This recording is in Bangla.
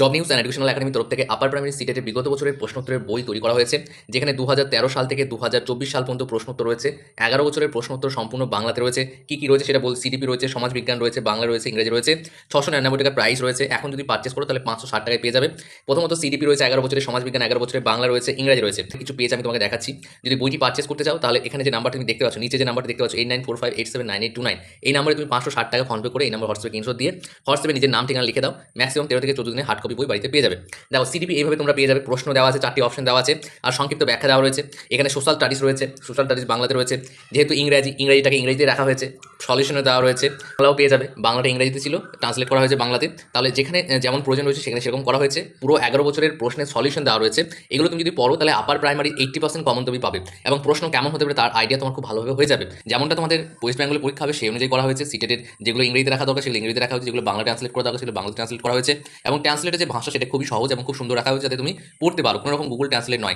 Job news and educational academy তরফ থেকে আপার প্রাইমারি সিটেটের বিগত বছরের প্রশ্নোত্তরের বই তৈরি করা হয়েছে, যেখানে দুহাজার তেরো সাল থেকে দুহাজার চব্বিশ সাল পর্যন্ত প্রশ্নোত্তর রয়েছে, এগারো বছরের প্রশ্নোত্তর সম্পূর্ণ বাংলাতে রয়েছে, কি কি রয়েছে সেটা বল সিডিপি রয়েছে, সমাজ বিজ্ঞান রয়েছে, বাংলা রয়েছে, ইংরেজি রয়েছে, ছশো নিরানব্বই টাকা প্রাইস রয়েছে, এখন যদি পার্চেস করো তাহলে পাঁচশো ষাট টাকায় পেয়ে যাবে, প্রথমত সিডিপি রয়েছে এগারো বছরের, সমাজ বিজ্ঞান এগারো বছরের, বাংলা রয়েছে, ইংরেজি রয়েছে, কিছু পেজ আমি তোমাকে দেখাচ্ছি, যদি বইটি পার্চেস করতে চাও তাহলে এখানে যে নাম্বার তুমি দেখতে পাচ্ছ, নিচে যে নাম্বারটি দেখতে পাচ্ছ eight nine four five eight seven nine eight two nine এই নাম্বারে তুমি পাঁচশো ষাট টাকা ফোন পে করে এই নাম্বার হোয়াটসঅ্যাপে দিয়ে, হোয়াটসঅ্যাপে নিজের নাম ঠিকানা লিখে দাও ম্যাক্সিমাম তেরো থেকে চোদ্দ দিনে হার্ড কপি বই বাড়িতে পেয়ে যাবে। দেখো সিডিপি এইভাবে তোমরা পেয়ে যাবে। প্রশ্ন দেওয়া আছে, চারটি অপশন দেওয়া আছে। আর সংক্ষিপ্ত ব্যাখ্যা দেওয়া রয়েছে। এখানে সোশ্যাল স্টাডিজ রয়েছে সোশ্যাল স্টাডিজ বাংলাতে রয়েছে। যেহেতু ইংরাজি, ইংরাজিটাকে ইংরেজিতে রাখা হয়েছে। সলিউশনে দেওয়া রয়েছে। বাংলাও পেয়ে যাবে। বাংলাটা ইংরেজিতে ছিল। ট্রান্সলেট করা হয়েছে বাংলাতে। তাহলে যেখানে যেমন প্রয়োজন রয়েছে, সেখানে সেরকম করা হয়েছে। পুরো এগারো বছরের প্রশ্নের সলিউশন দেওয়া রয়েছে। এগুলো তুমি যদি পড়ো, তাহলে upper primary eighty percent common তুমি পাবে। এবং প্রশ্ন কেমন হতে পারে, তার আইডিয়া তোমার খুব ভালোভাবে হয়ে যাবে। যেমনটা তোমাদের ওয়েস্ট বেঙ্গলের পরীক্ষা হবে, সেই অনুযায়ী করা হয়েছে। সিটেটের যেগুলো ইংরেজিতে রাখা দরকার, সেগুলো ইংরেজিতে রাখা হয়েছে। যেগুলো বাংলা ট্রান্সলেট করা দরকার, সেগুলো বাংলা ট্রান্সলেট করা হয়েছে। এবং ট্রান্সলেটের যে ভাষা, সেটা খুবই সহজ এবং খুব সুন্দর রাখা হয়েছে, যাতে তুমি পড়তে পারো। কোনো রকম গুগল ট্রান্সলেট নয়।